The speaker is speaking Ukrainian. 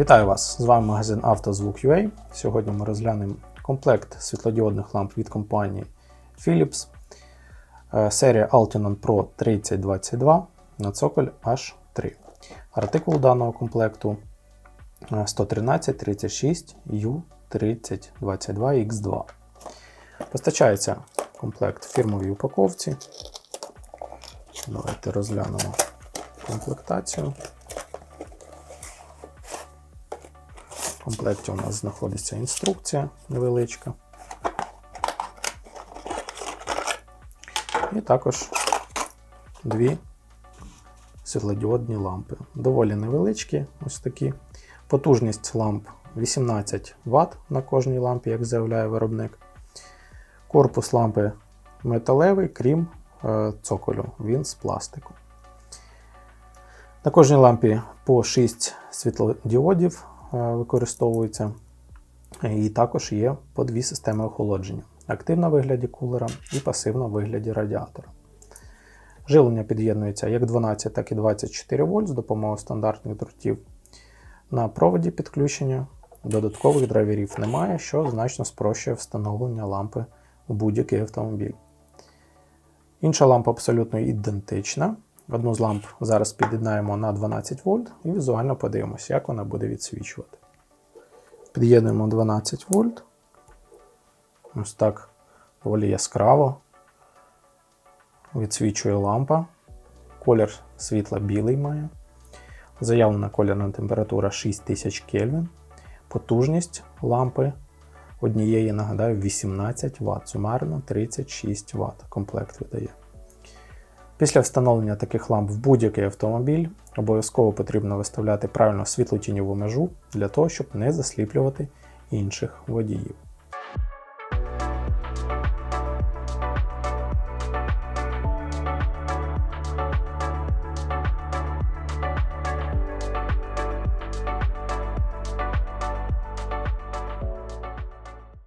Вітаю вас! З вами магазин «Автозвук.UA». Сьогодні ми розглянемо комплект світлодіодних ламп від компанії Philips. Е, Серія Altinon Pro 3022 на цоколь H3. Артикул даного комплекту е, 113 36 U3022X2. Постачається комплект в фірмовій упаковці. Давайте розглянемо комплектацію. Комплекті у нас знаходиться інструкція невеличка. І також дві світлодіодні лампи. Доволі невеличкі, ось такі. Потужність ламп 18 Вт на кожній лампі, як заявляє виробник. Корпус лампи металевий, крім е, цоколю, він з пластику. На кожній лампі по 6 світлодіодів використовується. І також є по дві системи охолодження: активна в вигляді кулера і пасивна в вигляді радіатора. Живлення під'єднується як 12, так і 24 вольт з допомогою стандартних дротів. На проводі підключення додаткових драйверів немає, що значно спрощує встановлення лампи у будь-який автомобіль. Інша лампа абсолютно ідентична. Одну з ламп зараз під'єднаємо на 12 вольт і візуально подивимося, як вона буде відсвічувати. Під'єднуємо 12 вольт. Ось так доволі яскраво відсвічує лампа. Колір світла білий має. Заявлена кольорна температура 6000 Кельвін. Потужність лампи однієї, нагадаю, 18 Вт. Сумарно 36 Вт. Комплект видає. Після встановлення таких ламп в будь-який автомобіль обов'язково потрібно виставляти правильно світло-тіньову межу для того, щоб не засліплювати інших водіїв.